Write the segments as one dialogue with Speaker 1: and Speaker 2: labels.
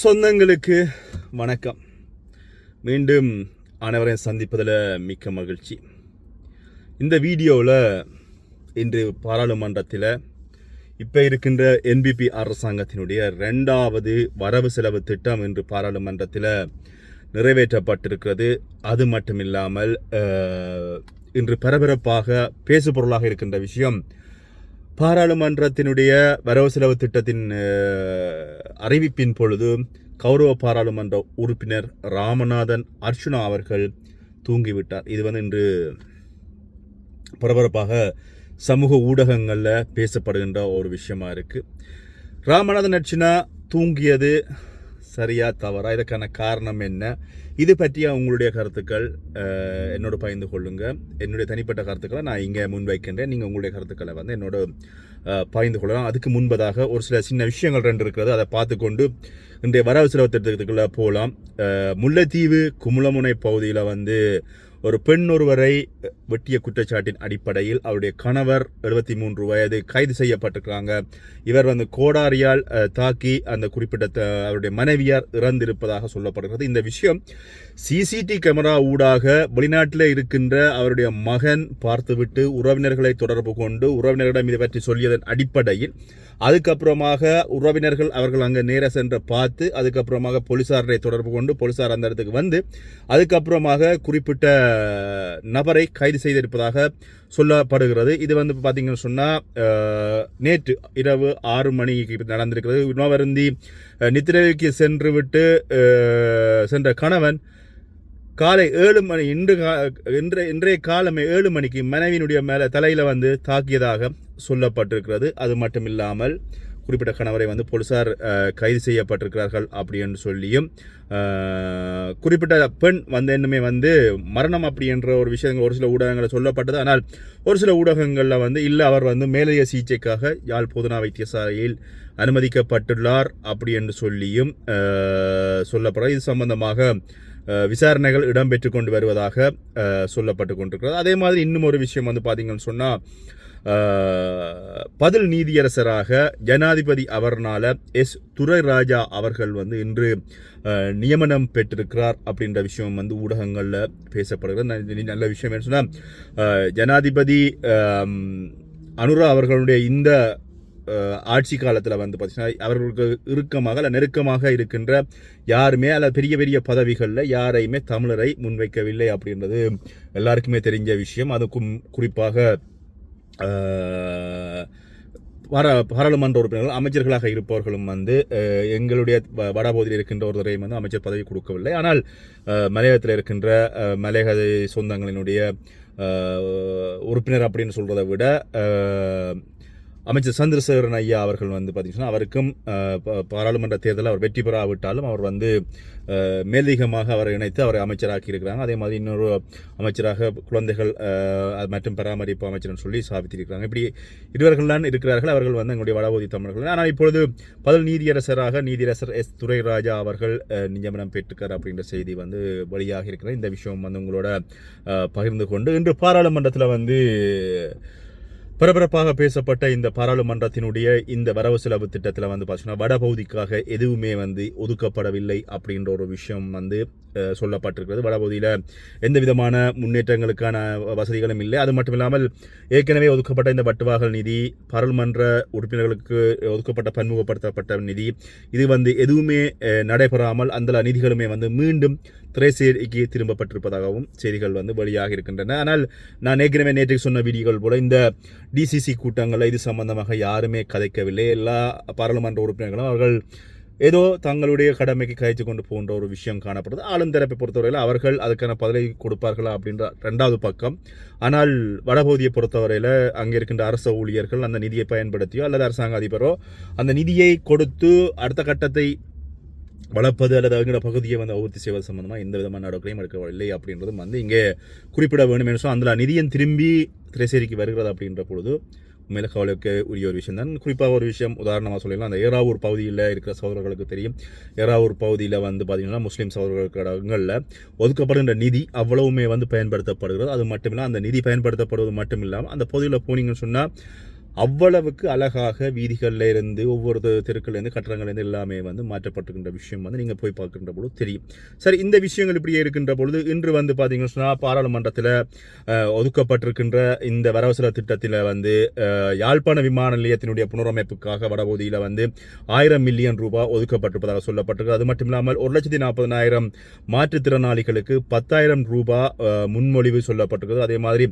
Speaker 1: சொந்தங்களுக்கு வணக்கம். மீண்டும் அனைவரையும் சந்திப்பதில் மிக்க மகிழ்ச்சி. இந்த வீடியோவில் இன்று பாராளுமன்றத்தில் இப்போ இருக்கின்ற என்பிபி அரசாங்கத்தினுடைய ரெண்டாவது வரவு செலவு திட்டம் இன்று பாராளுமன்றத்தில் நிறைவேற்றப்பட்டிருக்கிறது. அது மட்டும் இல்லாமல் இன்று பரபரப்பாக பேசுபொருளாக இருக்கின்ற விஷயம் பாராளுமன்றத்தினுடைய வரவு செலவு திட்டத்தின் அறிவிப்பின் பொழுது கௌரவ பாராளுமன்ற உறுப்பினர் ராமநாதன் அர்ச்சுனா அவர்கள் தூங்கிவிட்டார். இது வந்து இன்று பரபரப்பாக சமூக ஊடகங்களில் பேசப்படுகின்ற ஒரு விஷயமா இருக்குது ராமநாதன் அர்ச்சுனா தூங்கியது சரியா தவறா இதற்கான காரணம் என்ன? இது பற்றிய உங்களுடைய கருத்துக்கள் என்னோட பகிர்ந்து கொள்ளுங்க. என்னுடைய தனிப்பட்ட கருத்துக்களை நான் இங்கே முன்வைக்கின்றேன். நீங்கள் உங்களுடைய கருத்துக்களை வந்து என்னோட பகிர்ந்து கொள்ளலாம். அதுக்கு முன்பதாக ஒரு சில சின்ன விஷயங்கள் ரெண்டு இருக்கிறது. அதை பார்த்துக்கொண்டு இன்றைய வரவு செலவு திட்டத்துக்குள்ளே போகலாம். முல்லைத்தீவு குமுளமுனை பகுதியில் வந்து ஒரு பெண் ஒருவரை வெட்டிய குற்றச்சாட்டின் அடிப்படையில் அவருடைய கணவர் எழுபத்தி மூன்று வயது கைது செய்யப்பட்டிருக்கிறாங்க. இவர் வந்து கோடாரியால் தாக்கி அந்த குறிப்பிட்ட அவருடைய மனைவியார் இறந்திருப்பதாக சொல்லப்படுகிறது. இந்த விஷயம் சிசிடி கேமரா ஊடாக வெளிநாட்டில் இருக்கின்ற அவருடைய மகன் பார்த்துவிட்டு உறவினர்களை தொடர்பு கொண்டு உறவினர்களிடம் இதை பற்றி சொல்லியதன் அடிப்படையில் அதுக்கப்புறமாக உறவினர்கள் அவர்கள் அங்கே நேர சென்று பார்த்து அதுக்கப்புறமாக போலீசாரை தொடர்பு கொண்டு போலீசார் அந்த இடத்துக்கு வந்து அதுக்கப்புறமாக குறிப்பிட்ட நபரை கைது செய்திருப்பதாக சொல்லப்படுகிறது. இது வந்து பார்த்தீங்கன்னு சொன்னால் நேற்று இரவு ஆறு மணிக்கு நடந்திருக்கிறது. உணவருந்தி அஹ், நித்திரைக்கு சென்று விட்டு சென்ற கணவன் காலை ஏழு மணி இன்று கா- இன்றைய இன்றைய காலமே ஏழு மணிக்கு மனைவியினுடைய மேலே தலையில் வந்து தாக்கியதாக சொல்லப்பட்டிருக்கிறது. அது மட்டும் இல்லாமல் குறிப்பிட்ட கணவரை வந்து போலீசார் கைது செய்யப்பட்டிருக்கிறார்கள் அப்படின்னு சொல்லியும் குறிப்பிட்ட பெண் வந்து இன்னுமே வந்து மரணம் அப்படி என்ற ஒரு விஷயங்கள் ஒரு சில ஊடகங்களில் சொல்லப்பட்டது. ஆனால் ஒரு சில ஊடகங்களில் வந்து இல்லை அவர் வந்து மேலதிக சிகிச்சைக்காக யாழ் போதனா வைத்தியசாலையில் அனுமதிக்கப்பட்டுள்ளார் அப்படி என்று சொல்லியும் சொல்லப்படுறது இது சம்பந்தமாக விசாரணைகள் இடம்பெற்று கொண்டு வருவதாக சொல்லப்பட்டு கொண்டிருக்கிறது. அதே மாதிரி இன்னும் ஒரு விஷயம் வந்து பார்த்தீங்கன்னு சொன்னால் பதில் நீதியரசராக ஜனாதிபதி அவர்னால் எஸ். துரைராஜா அவர்கள் வந்து இன்று நியமனம் பெற்றிருக்கிறார் அப்படின்ற விஷயம் வந்து ஊடகங்களில் பேசப்படுகிறது. நல்ல விஷயம் என்ன சொன்னால் ஜனாதிபதி அனுரா அவர்களுடைய இந்த ஆட்சி காலத்தில் வந்து பார்த்திங்கன்னா அவர்களுக்கு இறுக்கமாக அல்ல நெருக்கமாக இருக்கின்ற யாருமே அல்ல பெரிய பெரிய பதவிகளில் யாரையுமே தமிழரை முன்வைக்கவில்லை அப்படின்றது எல்லாருக்குமே தெரிஞ்ச விஷயம். அதுக்கும் குறிப்பாக வர பாராளுமன்ற உறுப்பினர்கள் அமைச்சர்களாக இருப்பவர்களும் வந்து எங்களுடைய வ- வடபகுதியில் இருக்கின்ற ஒருவரையும் வந்து அமைச்சர் பதவி கொடுக்கவில்லை. ஆனால் மலையகத்தில் இருக்கின்ற மலையக சொந்தங்களினுடைய உறுப்பினர் அப்படின்னு சொல்கிறத விட அமைச்சர் சந்திரசேகரன் ஐயா அவர்கள் வந்து பார்த்தீங்கன்னா அவருக்கும் பாராளுமன்ற தேர்தலில் அவர் வெற்றி பெறாவிட்டாலும் அவர் வந்து மேலதிகமாக அவரை இணைத்து அவரை அமைச்சராக்கி இருக்கிறாங்க அதே மாதிரி இன்னொரு அமைச்சராக குழந்தைகள் அது மற்றும் பராமரிப்பு அமைச்சர்னு சொல்லி சாபித்திருக்கிறாங்க. இப்படி இருவர்கள்தான் இருக்கிறார்கள். அவர்கள் வந்து எங்களுடைய வடபகுதி தமிழர்கள். ஆனால் இப்பொழுது பதில் நீதியரசராக நீதியரசர் எஸ். துரைராஜா அவர்கள் நியமனம் பெற்றுக்கார் அப்படின்ற செய்தி வந்து வெளியாக இருக்கிறேன் இந்த விஷயம் வந்து உங்களோட பகிர்ந்து கொண்டு இன்று பாராளுமன்றத்தில் வந்து பரபரப்பாக பேசப்பட்ட இந்த பாராளுமன்றத்தினுடைய இந்த வரவு செலவு திட்டத்தில் வந்து பார்த்தீங்கன்னா வடபகுதிக்காக எதுவுமே வந்து ஒதுக்கப்படவில்லை அப்படின்ற ஒரு விஷயம் வந்து சொல்லப்பட்டிருக்கிறது. வடபகுதியில் எந்த விதமான முன்னேற்றங்களுக்கான வசதிகளும் இல்லை. அது மட்டும் இல்லாமல் ஏற்கனவே ஒதுக்கப்பட்ட இந்த வட்டுவாகல் நிதி பாராளுமன்ற உறுப்பினர்களுக்கு ஒதுக்கப்பட்ட பன்முகப்படுத்தப்பட்ட நிதி இது வந்து எதுவுமே நடைபெறாமல் அந்த நிதிகளுமே வந்து மீண்டும் திரைசேரிக்கு திரும்பப்பட்டிருப்பதாகவும் செய்திகள் வந்து வெளியாக இருக்கின்றன. ஆனால் நான் ஏற்கனவே நேற்று சொன்ன வீடியோகள் போல இந்த டிசிசி கூட்டங்களில் இது சம்பந்தமாக யாருமே கதைக்கவில்லை. எல்லா பாராளுமன்ற உறுப்பினர்களும் அவர்கள் ஏதோ தங்களுடைய கடமைக்கு கழித்து கொண்டு போன்ற ஒரு விஷயம் காணப்படுது. ஆளும் தரப்பை பொறுத்தவரையில் அவர்கள் அதுக்கான பதிலை கொடுப்பார்களா அப்படின்ற ரெண்டாவது பக்கம். ஆனால் வடபகுதியை பொறுத்தவரையில் அங்கே இருக்கின்ற அரச ஊழியர்கள் அந்த நிதியை பயன்படுத்தியோ அல்லது அரசாங்க அதிபரோ அந்த நிதியை கொடுத்து அடுத்த கட்டத்தை வளர்ப்பது அல்லது அவங்களோட பகுதியை வந்து அபிவிருத்தி செய்வது சம்பந்தமாக எந்த விதமான நடவடிக்கையும் எடுக்கவில்லை அப்படின்றதும் வந்து இங்கே குறிப்பிட வேண்டும் என்று சொன்னால் அந்த நிதியம் திரும்பி திரைசேரிக்கு வருகிறது அப்படின்ற பொழுது உண்மையில கவலைக்கு உரிய ஒரு விஷயம் தான். குறிப்பாக ஒரு விஷயம் உதாரணமாக சொல்லலாம். அந்த ஏறாவூர் பகுதியில் இருக்கிற சகோதரர்களுக்கு தெரியும். ஏறாவூர் பகுதியில் வந்து பார்த்தீங்கன்னா முஸ்லீம் சகோதரர்களுக்கு இடங்களில் ஒதுக்கப்படுகின்ற நிதி அவ்வளவுமே வந்து பயன்படுத்தப்படுகிறது. அது மட்டும் இல்லாமல் அந்த நிதி பயன்படுத்தப்படுவது மட்டும் இல்லாமல் அந்த பகுதியில் போனீங்கன்னு சொன்னால் அவ்வளவுக்கு அழகாக வீதிகளில் இருந்து ஒவ்வொரு தெருக்கள்லேருந்து கட்டடங்கள்லேருந்து எல்லாமே வந்து மாற்றப்பட்டுக்கின்ற விஷயம் வந்து நீங்கள் போய் பார்க்கின்ற பொழுது தெரியும். சரி இந்த விஷயங்கள் இப்படியே இருக்கின்ற பொழுது இன்று வந்து பார்த்தீங்கன்னு சொன்னால் பாராளுமன்றத்தில் ஒதுக்கப்பட்டிருக்கின்ற இந்த வரவசர திட்டத்தில் வந்து யாழ்ப்பாண விமான நிலையத்தினுடைய புனரமைப்புக்காக வடபகுதியில் வந்து ஆயிரம் மில்லியன் ரூபாய் ஒதுக்கப்பட்டிருப்பதாக சொல்லப்பட்டிருக்கு. அது மட்டும் இல்லாமல் ஒரு லட்சத்தி நாற்பதனாயிரம் மாற்றுத்திறனாளிகளுக்கு பத்தாயிரம் ரூபாய் முன்மொழிவு சொல்லப்பட்டிருக்கிறது. அதே மாதிரி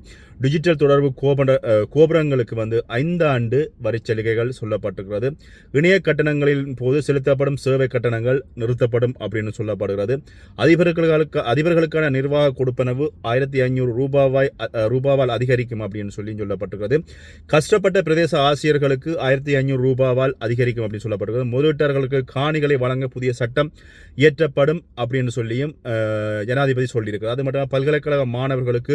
Speaker 1: டிஜிட்டல் தொடர்பு கோபுர கோபுரங்களுக்கு வந்து ஐந்து ஆண்டு வரிச் சலுகைகள் சொல்லப்பட்டிருக்கிறது. இணைய கட்டணங்களின் போது செலுத்தப்படும் சேவை கட்டணங்கள் நிறுத்தப்படும் அப்படின்னு சொல்லப்படுகிறது. அதிபர்களுக்கு அதிபர்களுக்கான நிர்வாக கொடுப்பனவு ஆயிரத்தி ஐநூறு ரூபாவாய் ரூபாவால் அதிகரிக்கும் அப்படின்னு சொல்லி சொல்லப்பட்டிருக்கிறது. கஷ்டப்பட்ட பிரதேச ஆசிரியர்களுக்கு ஆயிரத்தி ஐநூறு ரூபாவால் அதிகரிக்கும் அப்படின்னு சொல்லப்பட்டிருக்கிறது. முதலீட்டாளர்களுக்கு காணிகளை வழங்க புதிய சட்டம் இயற்றப்படும் அப்படின்னு சொல்லியும் ஜனாதிபதி சொல்லியிருக்கிறார். அது மட்டும் இல்லாமல் பல்கலைக்கழக மாணவர்களுக்கு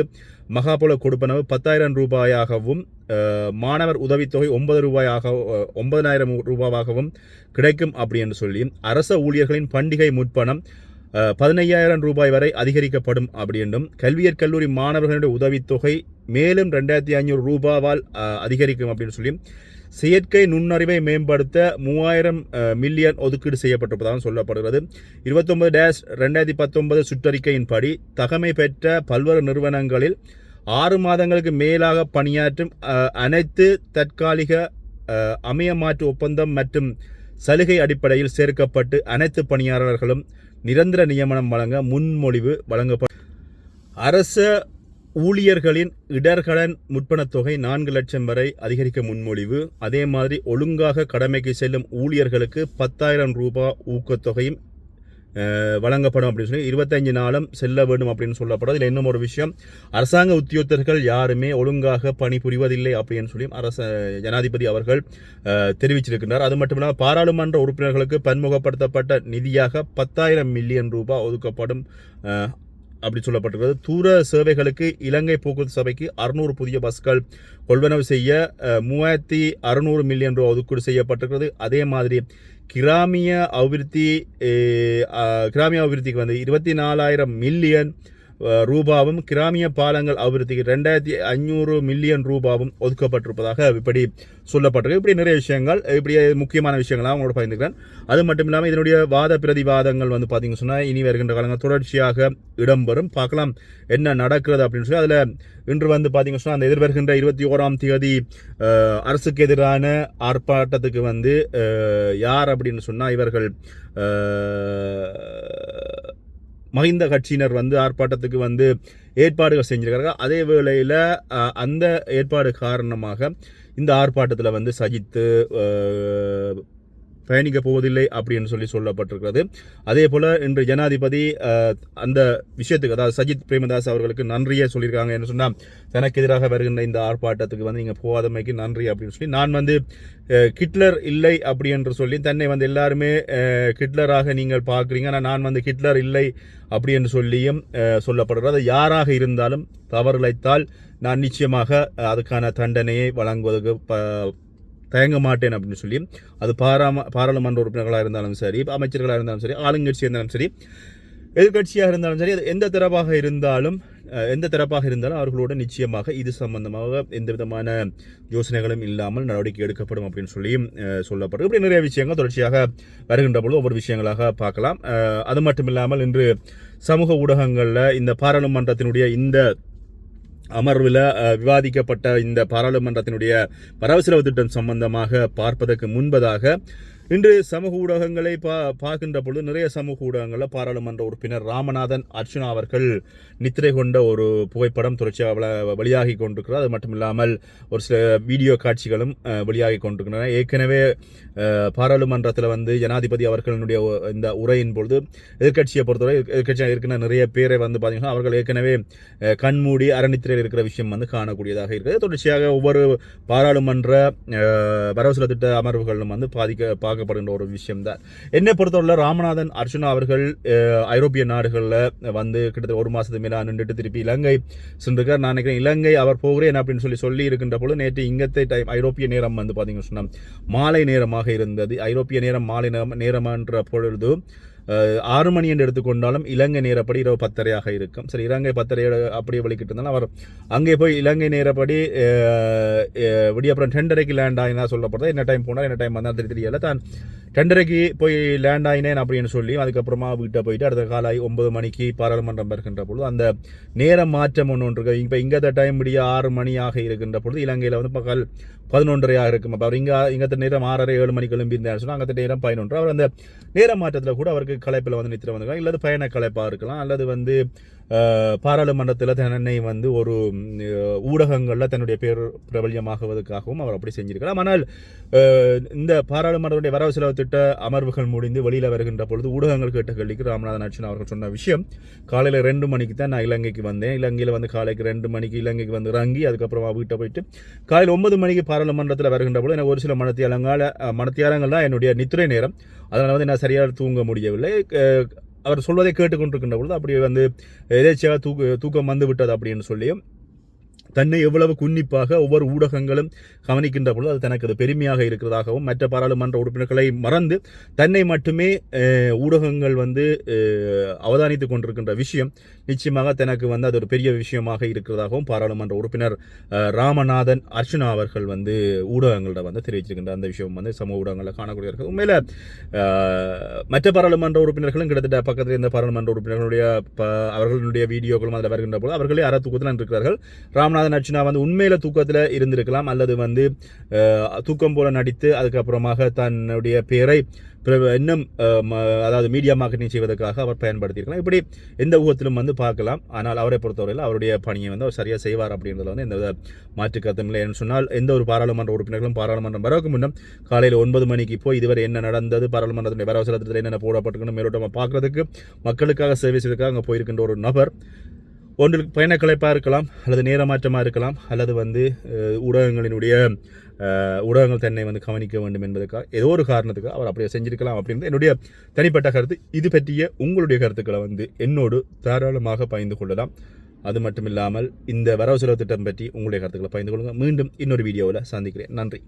Speaker 1: மகாபல கொடுப்பனவு பத்தாயிரம் ரூபாயாகவும் மாணவர் உதவித்தொகை ஒன்பது ரூபாயாக ஒன்பதனாயிரம் ரூபாவாகவும் கிடைக்கும் அப்படி என்று சொல்லியும் அரச ஊழியர்களின் பண்டிகை முற்பணம் பதினையாயிரம் ரூபாய் வரை அதிகரிக்கப்படும் அப்படின்னும் கல்வியற் கல்லூரி மாணவர்களுடைய உதவித்தொகை மேலும் ரெண்டாயிரத்தி ஐநூறு ரூபாவால் அதிகரிக்கும் அப்படின்னு சொல்லி செயற்கை நுண்ணறிவை மேம்படுத்த மூவாயிரம் மில்லியன் ஒதுக்கீடு செய்யப்பட்டிருப்பதாக சொல்லப்படுகிறது. இருபத்தொன்பது டேஷ் ரெண்டாயிரத்தி பத்தொன்பது சுற்றறிக்கையின்படி தகமை பெற்ற பல்வேறு நிறுவனங்களில் ஆறு மாதங்களுக்கு மேலாக பணியாற்றும் அனைத்து தற்காலிக அமையமாற்று அமைய மாற்று ஒப்பந்தம் மற்றும் சலுகை அடிப்படையில் சேர்க்கப்பட்டு அனைத்து பணியாளர்களும் நிரந்தர நியமனம் வழங்க முன்மொழிவு வழங்கப்படும் அரச ஊழியர்களின் இடர்கடன் முற்பணத் தொகை நான்கு லட்சம் வரை அதிகரிக்க முன்மொழிவு. அதே மாதிரி ஒழுங்காக கடமைக்கு செல்லும் ஊழியர்களுக்கு பத்தாயிரம் ரூபாய் ஊக்கத்தொகையும் வழங்கப்படும் அப்படின்னு சொல்லி இருபத்தஞ்சு நாளும் செல்ல வேண்டும் அப்படின்னு சொல்லப்படும் இதில் இன்னும் ஒரு விஷயம். அரசாங்க உத்தியோகத்தர்கள் யாருமே ஒழுங்காக பணிபுரிவதில்லை அப்படின்னு சொல்லி அரச ஜனாதிபதி அவர்கள் தெரிவிச்சிருக்கின்றார். அது மட்டும் இல்லாமல் பாராளுமன்ற உறுப்பினர்களுக்கு பன்முகப்படுத்தப்பட்ட நிதியாக பத்தாயிரம் மில்லியன் ரூபாய் ஒதுக்கப்படும் அப்படி சொல்லப்பட்டிருக்கிறது. தூர சேவைகளுக்கு இலங்கை போக்குவரத்து சபைக்கு அறுநூறு புதிய பஸ்கள் கொள்வனவு செய்ய மூவாயிரத்தி அறுநூறு மில்லியன் ரூபா ஒதுக்கீடு செய்யப்பட்டிருக்கிறது. அதே மாதிரி கிராமிய அபிவிருத்தி கிராமிய அபிவிருத்திக்கு வந்து இருபத்தி நாலாயிரம் மில்லியன் ரூபாவும் கிராமிய பாலங்கள் அபிவிருத்திக்கு ரெண்டாயிரத்தி ஐநூறு மில்லியன் ரூபாவும் ஒதுக்கப்பட்டிருப்பதாக இப்படி சொல்லப்பட்டிருக்கு. இப்படி நிறைய விஷயங்கள் இப்படி முக்கியமான விஷயங்களாக அவங்களோட பகிர்ந்துக்கிறேன். அது மட்டும் இல்லாமல் இதனுடைய வாத பிரதிவாதங்கள் வந்து பார்த்தீங்கன்னு சொன்னால் இனி வருகின்ற காலங்கள் தொடர்ச்சியாக இடம்பெறும். பார்க்கலாம் என்ன நடக்கிறது அப்படின்னு சொல்லி அதில் இன்று வந்து பார்த்தீங்கன்னு சொன்னால் அந்த எதிர்வருகின்ற இருபத்தி ஓராம் தேதி அரசுக்கு எதிரான ஆர்ப்பாட்டத்துக்கு வந்து யார் அப்படின்னு சொன்னால் இவர்கள் மஹிந்த கட்சியினர் வந்து ஆர்ப்பாட்டத்துக்கு வந்து ஏற்பாடுகள் செஞ்சிருக்காங்க. அதே வேளையில் அந்த ஏற்பாடு காரணமாக இந்த ஆர்ப்பாட்டத்தில் வந்து சஜித்து பயணிக்க போவதில்லை அப்படின்னு சொல்லி சொல்லப்பட்டிருக்கிறது. அதே போல் இன்று ஜனாதிபதி அந்த விஷயத்துக்கு அதாவது சஜித் பிரேமதாஸ் அவர்களுக்கு நன்றியே சொல்லியிருக்காங்க என்ன சொன்னால் தனக்கு எதிராக வருகின்ற இந்த ஆர்ப்பாட்டத்துக்கு வந்து நீங்கள் போகாதமைக்கு நன்றி அப்படின்னு சொல்லி நான் வந்து ஹிட்லர் கிட்லர் இல்லை அப்படி என்று சொல்லி தன்னை வந்து எல்லாருமே ஹிட்லராக கிட்லராக நீங்கள் பார்க்குறீங்க. ஆனால் நான் வந்து ஹிட்லர் இல்லை அப்படி என்று சொல்லியும் சொல்லப்படுகிறது. அது யாராக இருந்தாலும் தவறுழைத்தால் நான் நிச்சயமாக அதுக்கான தண்டனையை வழங்குவதற்கு ப தயங்க மாட்டேன் அப்படின்னு சொல்லி அது பாராம பாராளுமன்ற உறுப்பினர்களாக இருந்தாலும் சரி அமைச்சர்களாக இருந்தாலும் சரி ஆளுங்கட்சி இருந்தாலும் சரி எதிர்கட்சியாக இருந்தாலும் சரி அது எந்த தரப்பாக இருந்தாலும் எந்த தரப்பாக இருந்தாலும் அவர்களோட நிச்சயமாக இது சம்பந்தமாக எந்த விதமான யோசனைகளும் இல்லாமல் நடவடிக்கை எடுக்கப்படும் அப்படின்னு சொல்லி சொல்லப்படும். இப்படி நிறைய விஷயங்கள் தொடர்ச்சியாக வருகின்ற பொழுது ஒவ்வொரு விஷயங்களாக பார்க்கலாம். அது மட்டும் இல்லாமல் இன்று சமூக ஊடகங்களில் இந்த பாராளுமன்றத்தினுடைய இந்த அமர்வில் விவாதிக்கப்பட்ட இந்த பாராளுமன்றத்தினுடைய வரவு செலவு திட்டம் சம்பந்தமாக பார்ப்பதற்கு முன்பதாக இன்று சமூக ஊடகங்களை பா பார்க்கின்ற பொழுது நிறைய சமூக ஊடகங்களில் பாராளுமன்ற உறுப்பினர் ராமநாதன் அர்ச்சுனா அவர்கள் நித்திரை கொண்ட ஒரு புகைப்படம் தொடர்ச்சியாக வெளியாகி கொண்டிருக்கிறார். அது மட்டும் இல்லாமல் ஒரு சில வீடியோ காட்சிகளும் வெளியாகி கொண்டிருக்கின்றன. ஏற்கனவே பாராளுமன்றத்தில் வந்து ஜனாதிபதி அவர்களுடைய இந்த உரையின் பொழுது எதிர்க்கட்சியை பொறுத்தவரை எதிர்க்கட்சியாக இருக்கிற நிறைய பேரை வந்து பார்த்தீங்கன்னா அவர்கள் ஏற்கனவே கண்மூடி அரணித்திரையில் இருக்கிற விஷயம் வந்து காணக்கூடியதாக இருக்குது. தொடர்ச்சியாக ஒவ்வொரு பாராளுமன்ற வரவு திட்ட அமர்வுகளும் வந்து பாதிக்க பார்க்க பார்க்கப்படுகின்ற ஒரு விஷயம் தான் என்னை பொறுத்தவரை ராமநாதன் அர்ஜுனா அவர்கள் ஐரோப்பிய நாடுகளில் வந்து கிட்டத்தட்ட ஒரு மாதத்துக்கு மேலே நின்றுட்டு திருப்பி இலங்கை சென்றிருக்கார். நான் நினைக்கிறேன் இலங்கை அவர் போகிறேன் அப்படின்னு சொல்லி சொல்லி இருக்கின்ற பொழுது நேற்று இங்கத்தை டைம் ஐரோப்பிய நேரம் வந்து பார்த்தீங்கன்னு சொன்னால் மாலை நேரமாக இருந்தது. ஐரோப்பிய நேரம் மாலை நேரம் நேரம் என்ற பொழுது ஆறு மணி என்று எடுத்துக்கொண்டாலும் இலங்கை நேரப்படி இரவு பத்தரையாக இருக்கும். சரி இலங்கை பத்தரை அப்படியே வலிக்கிட்டு இருந்தாலும் அவர் அங்கே போய் இலங்கை நேரப்படி விடியப்புறம் டெண்டரைக்கு லேண்ட் ஆகினா சொல்லப்படுறது என்ன டைம் போனால் என்ன டைம் வந்தால் தெரியல. தான் டெண்டரைக்கு போய் லேண்ட் ஆகினேன் அப்படின்னு சொல்லி அதுக்கப்புறமா வீட்டை போயிட்டு அடுத்த காலை ஒன்பது மணிக்கு பாராளுமன்றம் இருக்கின்ற பொழுது அந்த நேர மாற்றம் ஒன்று ஒன்று இருக்கு. இப்போ இங்கே டைம் முடிய ஆறு மணியாக இருக்கின்ற பொழுது இலங்கையில் வந்து பகல் பதினொன்றரையாக இருக்கும். அப்போ அவர் இங்கே இங்கே நேரம் ஆறரை ஏழு மணிக்கு எழும்பியிருந்தார் சொன்னால் அங்கே நேரம் பதினொன்று. அவர் அந்த நேர மாற்றத்தில் கூட அவருக்கு கலைப்பில் வந்து நித்திர வந்துருக்கலாம். இல்லது பயண கலைப்பாக இருக்கலாம். அல்லது வந்து பாராளுமன்றத்தில் தன்னை வந்து ஒரு ஊடகங்களில் தன்னுடைய பேர் பிரபல்யமாகுவதற்காகவும் அவர் அப்படி செஞ்சிருக்கலாம் ஆனால் இந்த பாராளுமன்றத்துடைய வரவு செலவு திட்ட அமர்வுகள் முடிந்து வெளியில் வருகின்ற பொழுது ஊடகங்கள் கேட்ட கேள்விக்கு ராமநாதன் அர்ச்சனா அவர்கள் சொன்ன விஷயம் காலையில் ரெண்டு மணிக்கு தான் நான் இலங்கைக்கு வந்தேன். இலங்கையில் வந்து காலைக்கு ரெண்டு மணிக்கு இலங்கைக்கு வந்து இறங்கி அதுக்கப்புறமா வீட்டை போயிட்டு காலையில் ஒன்பது மணிக்கு பாராளுமன்றத்தில் வருகின்ற பொழுது எனக்கு ஒரு சில மனத்தியாலங்கால மனத்தியாலங்கள் தான் என்னுடைய நித்திரை நேரம். அதனால் வந்து நான் சரியாக தூங்க முடியவில்லை. அவர் சொல்வதை கேட்டுக்கொண்டிருக்கின்ற பொழுது அப்படி வந்து எதேச்சியாக தூக்க தூக்கம் வந்து விட்டது அப்படின்னு சொல்லியும் தன்னை எவ்வளவு குன்னிப்பாக ஒவ்வொரு ஊடகங்களும் கவனிக்கின்ற பொழுது அது தனக்கு அது பெருமையாக இருக்கிறதாகவும் மற்ற பாராளுமன்ற உறுப்பினர்களை மறந்து தன்னை மட்டுமே ஊடகங்கள் வந்து அவதானித்து அவதானித்துக் கொண்டிருக்கின்ற விஷயம் நிச்சயமாக தனக்கு வந்து அது ஒரு பெரிய விஷயமாக இருக்கிறதாகவும் பாராளுமன்ற உறுப்பினர் ராமநாதன் அர்ச்சனா அவர்கள் வந்து ஊடகங்கள்ட்ட வந்து தெரிவிச்சிருக்கின்ற அந்த விஷயம் வந்து சமூக ஊடகங்களில் காணக்கூடிய உண்மையில் மற்ற பாராளுமன்ற உறுப்பினர்களும் கிட்டத்தட்ட பக்கத்தில் இருந்த பாராளுமன்ற உறுப்பினர்களுடைய அவர்களுடைய வீடியோக்களும் அதில் வருகின்ற போது அவர்களே அற இருக்கிறார்கள் இருக்கிறார்கள் ராமநாதன் அர்ச்சனா வந்து உண்மையில தூக்கத்தில் இருந்திருக்கலாம். அல்லது வந்து தூக்கம் போல நடித்து அதுக்கப்புறமாக தன்னுடைய பெயரை இன்னும் அதாவது மீடியா மார்க்கெட்டிங் செய்வதற்காக அவர் பயன்படுத்தியிருக்கலாம். இப்படி எந்த ஊகத்திலும் வந்து பார்க்கலாம். ஆனால் அவரை பொறுத்தவரையில் அவருடைய பணியை வந்து அவர் சரியாக செய்வார் அப்படின்றதுல வந்து எந்த மாற்று கருத்தும் இல்லை. என்று சொன்னால் எந்த ஒரு பாராளுமன்ற உறுப்பினர்களும் பாராளுமன்றம் வரவுக்கு முன்னும் காலையில் ஒன்பது மணிக்கு போய் இதுவரை என்ன நடந்தது பாராளுமன்றத்தினுடைய வரவு செலத்தில் என்னென்ன போடப்பட்டிருக்கணும் மேலோட்டமாக பார்க்கறதுக்கு மக்களுக்காக சேவை செய்வதற்காக அங்கே போயிருக்கின்ற ஒரு நபர் ஒன்றில் பயணக்கலைப்பாக இருக்கலாம் அல்லது நேரமாற்றமாக இருக்கலாம் அல்லது வந்து ஊடகங்களினுடைய ஊடகங்கள் தன்னை வந்து கவனிக்க வேண்டும் என்பதற்காக ஏதோ ஒரு காரணத்துக்கு அவர் அப்படியே செஞ்சிருக்கலாம் அப்படின்றது என்னுடைய தனிப்பட்ட கருத்து. இது பற்றிய உங்களுடைய கருத்துக்களை வந்து என்னோடு தாராளமாக பகிர்ந்து கொள்ளலாம். அது மட்டும் இல்லாமல் இந்த வரவு செலவு திட்டம் பற்றி உங்களுடைய கருத்துக்களை பகிர்ந்து கொள்ளுங்கள். மீண்டும் இன்னொரு வீடியோவில் சந்திக்கிறேன். நன்றி.